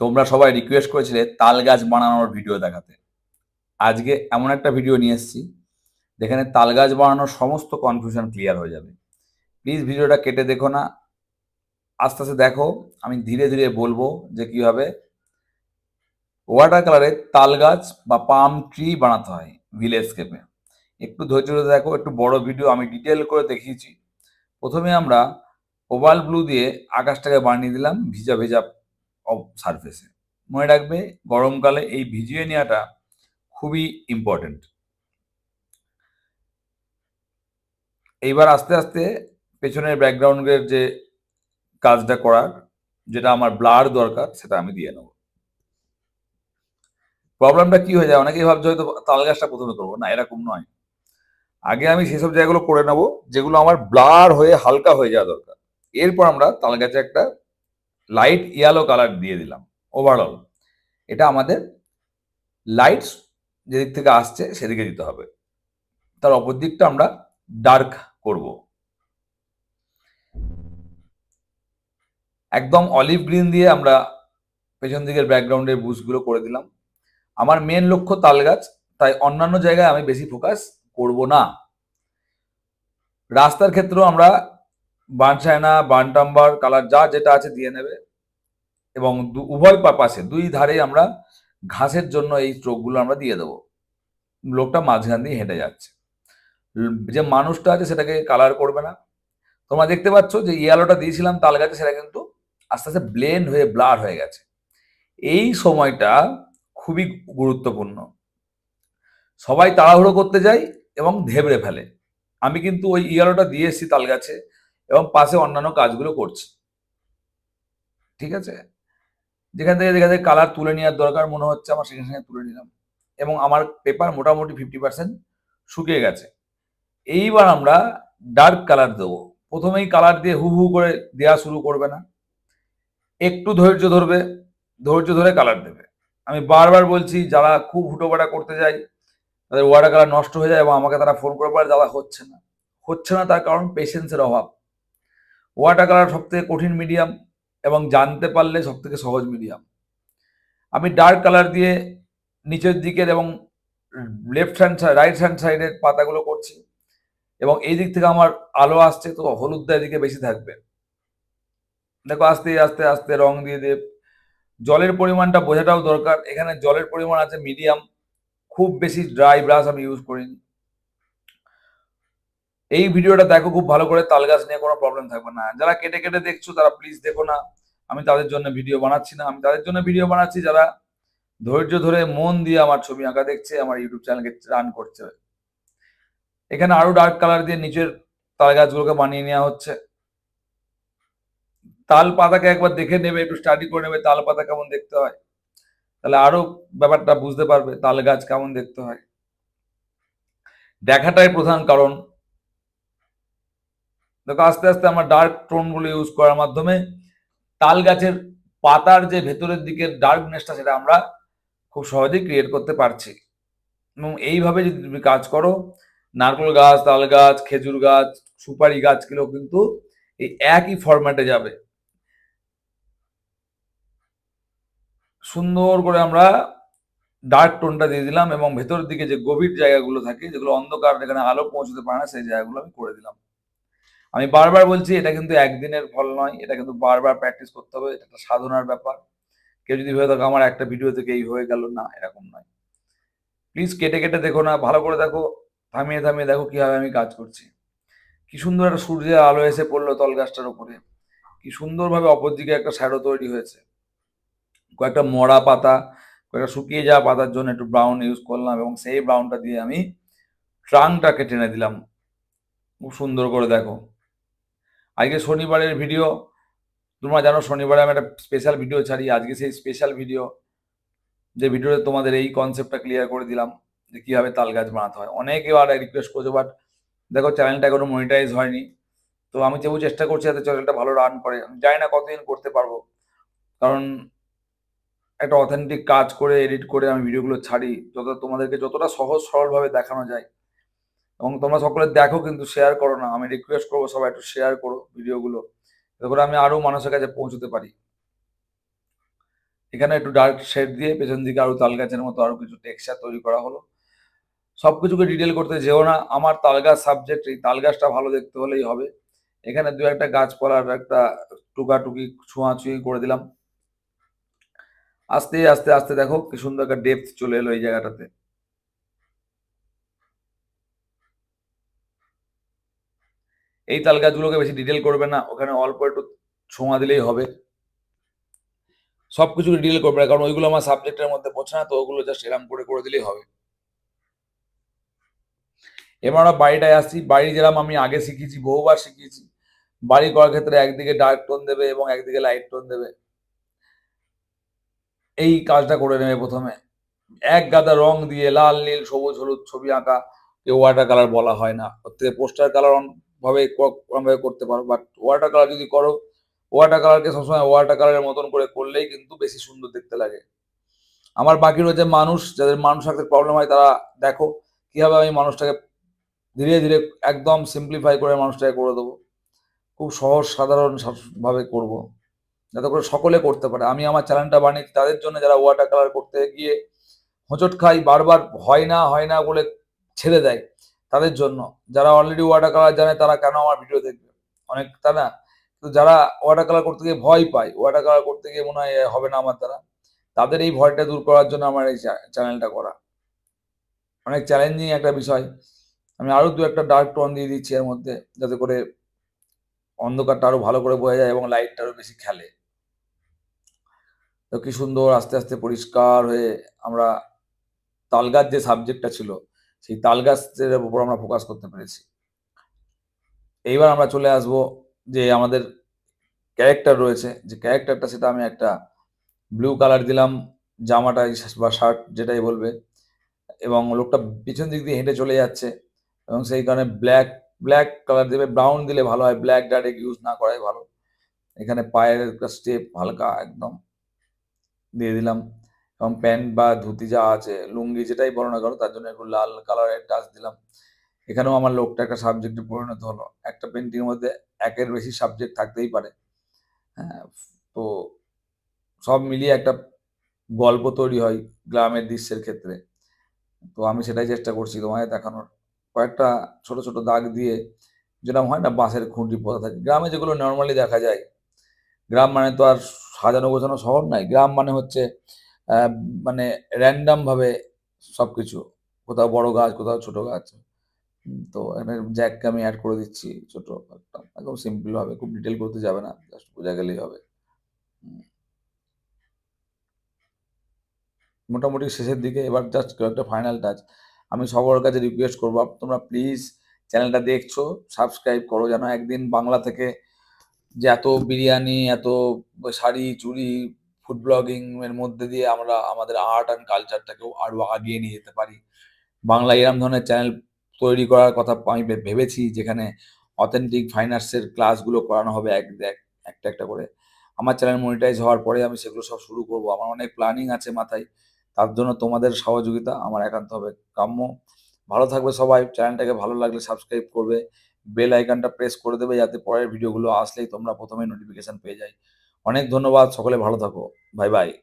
তোমরা সবাই রিকোয়েস্ট করেছিলে তাল গাছ বানানোর ভিডিও দেখাতে। আজকে এমন একটা ভিডিও নিয়ে এসেছি, যেখানে তাল গাছ বানানোর সমস্ত কনফিউশন ক্লিয়ার হয়ে যাবে। প্লিজ ভিডিওটা কেটে দেখো না, আস্তে আস্তে দেখো, আমি ধীরে ধীরে বলব যে কীভাবে ওয়াটার কালারের তাল গাছ বা পাম ট্রি বানাতে হয় ভিলেজস্কেপে একটু ধৈর্য ধরে দেখো, একটু বড় ভিডিও আমি ডিটেল করে দেখিয়েছি। প্রথমে আমরা ওভাল ব্লু দিয়ে আকাশটাকে বানিয়ে দিলাম, ভিজা ভেজা সারফেসে মনে রাখবে, গরমকালে এই ভিজিয়ে নেওয়াটা খুবই ইম্পর্টেন্ট এইবার আস্তে আস্তে পেছনের ব্যাকগ্রাউন্ডের যে কাজটা করার, যেটা আমার ব্লার দরকার, সেটা আমি দিয়ে নেব। প্রবলেমটা কি হয়ে যায়? অনেকেই ভাবছে হয়তো তাল গাছটা প্রথমে করব। না, এরকম নয়। আগে আমি সেসব জায়গাগুলো করে নেব, যেগুলো আমার ব্লার হয়ে হালকা হয়ে যাওয়া দরকার। এরপর আমরা তাল গাছে একটা লাইট ইয়েলো কালার দিয়ে দিলাম ওভারঅল এটা আমাদের লাইট যেদিক থেকে আসছে সেদিকে দিতে হবে। তার অপর দিকটা আমরা ডার্ক করব। একদম অলিভ গ্রিন দিয়ে আমরা পেছন দিকের ব্যাকগ্রাউন্ডের বুসগুলো করে দিলাম। আমার মেন লক্ষ্য তাল গাছ তাই অন্যান্য জায়গায় আমি বেশি ফোকাস করব না। রাস্তার ক্ষেত্রেও আমরা বান চায়না বান টাম্বার কালার যা যেটা আছে দিয়ে নেবে। এবং উভয় পাশে, দুই ধারে আমরা ঘাসের জন্য এই স্ট্রোকগুলো আমরা দিয়ে দেবো। লোকটা মাঝখান দিয়ে হেঁটে যাচ্ছে। যে মানুষটা আছে সেটাকে কালার করবে না। তোমরা দেখতে পাচ্ছ যে ইয়ালোটা দিয়েছিলাম, তাল গাছে সেটা কিন্তু আস্তে আস্তে ব্লেন্ড হয়ে ব্লার হয়ে গেছে। এই সময়টা খুবই গুরুত্বপূর্ণ। সবাই তাড়াহুড়ো করতে যায় এবং ধেবড়ে ফেলে। আমি কিন্তু ওই ইয়ালোটা দিয়ে এসেছি তাল গাছে এবং পাশে অন্যান্য কাজগুলো করছি। ঠিক আছে? যেখান থেকে যেখান থেকে কালার তুলে নেওয়ার দরকার মনে হচ্ছে আমার সেখানে সেখানে তুলে নিলাম। এবং আমার পেপার মোটামুটি ফিফটি পার্সেন্ট শুকিয়ে গেছে। এইবার আমরা ডার্ক কালার দেবো। প্রথমেই কালার দিয়ে হু হু করে দেওয়া শুরু করবে না। একটু ধৈর্য ধরবে, ধৈর্য ধরে কালার দেবে। আমি বারবার বলছি, যারা খুব হুটোপাটা করতে যায়, তাদের ওয়াটার কালার নষ্ট হয়ে যায় এবং আমাকে তারা ফোন করে বলে দাদা হচ্ছে না। হচ্ছে না তার কারণ পেশেন্সের অভাব। ওয়াটার কালার সব থেকে কঠিন মিডিয়াম এবং জানতে পারলে সব থেকে সহজ মিডিয়াম আমি ডার্ক কালার দিয়ে নিচের দিকের এবং left hand side right hand সাইডের পাতাগুলো করছি এবং এই দিক থেকে আমার আলো আসছে তো হলুদটা এদিকে বেশি থাকবে। দেখো আস্তে আস্তে আস্তে রং দিয়ে দিয়ে জলের পরিমাণটা বোঝাটাও দরকার। এখানে জলের পরিমাণ আছে মিডিয়াম খুব বেশি ড্রাই ব্রাশ আমি ইউজ করিনি। এই ভিডিওটা দেখো, খুব ভালো করে তাল গাছ নিয়ে কোনো প্রবলেম থাকবে না। যারা কেটে কেটে দেখছ, তারা প্লিজ দেখো না। আমি তাদের জন্য ভিডিও বানাচ্ছি না। আমি তাদের জন্য ভিডিও বানাচ্ছি যারা ধৈর্য ধরে মন দিয়ে আমার ছবি আঁকা দেখছে, আমার ইউটিউব চ্যানেলকে রান করছে। এখানে আরও ডার্ক কালার দিয়ে নিচের তাল গাছগুলোকে বানিয়ে নেওয়া হচ্ছে। তাল পাতাকে একবার দেখে নেবে, একটু স্টাডি করে নেবে, তাল পাতা কেমন দেখতে হয়। তাহলে আরও ব্যাপারটা বুঝতে পারবে, তাল গাছ কেমন দেখতে হয়। দেখাটাই প্রধান কারণ। দেখো, আস্তে আস্তে আমার ডার্ক টোনগুলো ইউজ করার মাধ্যমে তাল গাছের পাতার যে ভেতরের দিকের ডার্কনেসটা সেটা আমরা খুব সহজেই ক্রিয়েট করতে পারছি। এবং এইভাবে যদি তুমি কাজ করো, নারকেল গাছ, তাল গাছ, খেজুর গাছ, সুপারি গাছগুলো কিন্তু এই একই ফরম্যাটে যাবে। সুন্দর করে আমরা ডার্ক টোনটা দিয়ে দিলাম এবং ভেতরের দিকে যে গভীর জায়গাগুলো থাকে, যেগুলো অন্ধকার, যেখানে আলো পৌঁছতে পারে না, সেই জায়গাগুলো আমি করে দিলাম। আমি বারবার বলছি, এটা কিন্তু একদিনের ফল নয়, এটা কিন্তু বারবার প্র্যাকটিস করতে হবে, এটা একটা সাধনার ব্যাপার। কেউ যদি ভেবে থাকো, আমার একটা ভিডিও থেকে এই হয়ে গেল, না, এরকম নয়। প্লিজ কেটে কেটে দেখো না, ভালো করে দেখো, থামিয়ে থামিয়ে দেখো কীভাবে আমি কাজ করছি। কি সুন্দর একটা সূর্যের আলো এসে পড়ল তল গাছটার উপরে। কি সুন্দরভাবে অপর দিকে একটা শ্যাডো তৈরি হয়েছে। কয়েকটা মরা পাতা, কয়েকটা শুকিয়ে যাওয়া পাতার জন্য একটু ব্রাউন ইউজ করলাম এবং সেই ব্রাউনটা দিয়ে আমি ট্রাংটাকে টেনে দিলাম। খুব সুন্দর করে দেখো। আজকে শনিবারের ভিডিও তোমরা জানো শনিবারে আমি একটা স্পেশাল ভিডিও ছাড়ি, আজকে সেই স্পেশাল ভিডিও যে ভিডিওতে তোমাদের এই কনসেপ্টটা ক্লিয়ার করে দিলাম, যে কীভাবে তাল গাছ বানাতে হয়। অনেকে আর রিকোয়েস্ট করছে বাট দেখো চ্যানেলটা এখনও মনিটাইজ হয়নি। তো আমি তবু চেষ্টা করছি যাতে চ্যানেলটা ভালো রান করে। জানি না কতদিন করতে পারব। কারণ একটা অথেন্টিক কাজ করে এডিট করে আমি ভিডিওগুলো ছাড়ি। যত তোমাদেরকে যতটা সহজ সরলভাবে দেখানো যায় এবং তোমরা সকলে দেখো কিন্তু শেয়ার করো না। আমি রিকোয়েস্ট করব সবাই একটু শেয়ার করো ভিডিওগুলো। এতে করে আমি আরও মানুষের কাছে পৌঁছতে পারি। এখানে একটু ডার্ক শেড দিয়ে পেছন দিকে আরও তাল গাছের মতো আরও কিছু টেক্সচার তৈরি করা হলো। সবকিছুকে ডিটেল করতে যেও না। আমার তাল গাছ সাবজেক্ট এই তাল গাছটা ভালো দেখতে হলেই হবে। এখানে দু একটা গাছপালার একটা টুকাটুকি ছোঁয়াছুঁয়ি করে দিলাম। আস্তে আস্তে আস্তে দেখো কি সুন্দর একটা ডেপথ চলে এলো এই জায়গাটাতে। এই তাল গাছগুলোকে বেশি ডিটেল করবে না, ওখানে অল্প একটু ছোঁয়া দিলেই হবে। সবকিছু ডিটেল করবে না, কারণ ওইগুলো আমার সাবজেক্টের মধ্যে পড়ছে না, তো ওগুলো জাস্ট এরম করে করে দিলেই হবে। এবার আমরা বাড়িটায় আসছি। বাড়ি যেরকম আমি আগে শিখিয়েছি বহুবার শিখিয়েছি বাড়ি করার ক্ষেত্রে একদিকে ডার্ক টোন দেবে এবং একদিকে লাইট টোন দেবে। এই কাজটা করে নেবে প্রথমে। এক গাদা রং দিয়ে লাল, নীল, সবুজ, হলুদ ছবি আঁকা কেউ ওয়াটার কালার বলা হয় না। থেকে পোস্টার কালার ভাবে ভাবে করতে পারো। বাট ওয়াটার কালার যদি করো ওয়াটার কালারকে সবসময় ওয়াটার কালারের মতন করে করলেই কিন্তু বেশি সুন্দর দেখতে লাগে। আমার বাকি রয়েছে মানুষ, যাদের মানুষ থাকতে প্রবলেম হয় তারা দেখো কীভাবে আমি মানুষটাকে ধীরে ধীরে একদম সিম্পলিফাই করে মানুষটাকে করে দেবো। খুব সহজ, সাধারণ ভাবে করব। যাতে করে সকলে করতে পারে। আমি আমার চ্যানেলটা বানিয়েছি তাদের জন্য যারা ওয়াটার কালার করতে গিয়ে হোঁচট খাই, বারবার হয় না হয় না বলে ছেড়ে দেয় তাদের জন্য। যারা অলরেডি ওয়াটার কালার জানে তারা কেন আমার ভিডিও দেখবে? অনেক তা না? কিন্তু যারা ওয়াটার কালার করতে গিয়ে ভয় পায় ওয়াটার কালার করতে গিয়ে মনে হয় হবে না আমার দ্বারা, তাদের এই ভয়টা দূর করার জন্য আমার এই চ্যানেলটা করা। অনেক চ্যালেঞ্জিং একটা বিষয়। আমি আরও দু একটা ডার্ক টোন দিয়ে দিচ্ছি এর মধ্যে, যাতে করে অন্ধকারটা আরও ভালো করে বোঝা যায় এবং লাইটটা আরও বেশি খেলে। তো কি সুন্দর, আস্তে আস্তে পরিষ্কার হয়ে আমরা তালগাছ যে সাবজেক্টটা ছিল সেই তালগাছের উপর আমরা ফোকাস করতে পেরেছি। এইবার আমরা চলে আসব যে আমাদের ক্যারেক্টার রয়েছে। যে ক্যারেক্টারটা সেটা আমি একটা ব্লু কালার দিলাম, জামাটা বা শার্ট যেটাই বলবে। এবং লোকটা পিছন দিক দিয়ে হেঁটে চলে যাচ্ছে এবং সেই কারণে ব্ল্যাক ব্ল্যাক কালার দেবে ব্রাউন দিলে ভালো হয় ব্ল্যাক ডাইরেক্ট ইউজ না করাই ভালো। এখানে পায়ের একটা স্টেপ হালকা একদম দিয়ে দিলাম। এবং প্যান্ট বা ধুতি যা আছে, লুঙ্গি যেটাই বলো না করো তার জন্য একটু লাল কালারের টাচ দিলাম। এখানেও আমার লোকটা একটা সাবজেক্টে পরিণত হলো। একটা পেন্টিংয়ের মধ্যে একের বেশি সাবজেক্ট থাকতেই পারে। হ্যাঁ তো সব মিলিয়ে একটা গল্প তৈরি হয় গ্রামের দৃশ্যের ক্ষেত্রে। তো আমি সেটাই চেষ্টা করছি তোমায় দেখানোর। কয়েকটা ছোট ছোট দাগ দিয়ে যেরকম হয় না, বাঁশের খুঁটি পোতা থাকে। গ্রামে যেগুলো নর্মালি দেখা যায়, গ্রাম মানে তো আর সাজানো গোছানো শহর নাই। গ্রাম মানে হচ্ছে মানে র্যান্ডাম ভাবে সবকিছু। কোথাও বড় গাছ, কোথাও ছোট গাছ। তো এখানে জ্যাককে আমি অ্যাড করে দিচ্ছি ছোট একটা। একদম সিম্পল হবে খুব ডিটেল করতে যাবে না জাস্ট বোঝা গেলেই হবে। মোটামুটি শেষের দিকে এবার জাস্ট একটা ফাইনাল টাচ আমি সবার কাছে রিকোয়েস্ট করব তোমরা প্লিজ চ্যানেলটা দেখছ সাবস্ক্রাইব করো যেন একদিন বাংলা থেকে যে এত বিরিয়ানি, এত শাড়ি, চুড়ি ফুড ব্লগিং এর মধ্যে দিয়ে আমরা আমাদের আর্ট অ্যান্ড কালচারটাকেও আরও আগিয়ে নিয়ে যেতে পারি। বাংলা এরম ধরনের চ্যানেল তৈরি করার কথা আমি ভেবেছি যেখানে অথেন্টিক ফাইন্যান্সের ক্লাসগুলো করানো হবে এক একটা একটা করে। আমার চ্যানেল মনিটাইজ হওয়ার পরে আমি সেগুলো সব শুরু করব। আমার অনেক প্ল্যানিং আছে মাথায়। তার জন্য তোমাদের সহযোগিতা আমার একান্ত হবে। কাম্য। ভালো থাকবে সবাই। চ্যানেলটাকে ভালো লাগলে সাবস্ক্রাইব করবে। বেল আইকনটা প্রেস করে দেবে যাতে পরের ভিডিওগুলো আসলেই তোমরা প্রথমেই নোটিফিকেশন পেয়ে যাই। অনেক ধন্যবাদ সকলে ভালো থাকো। Bye bye.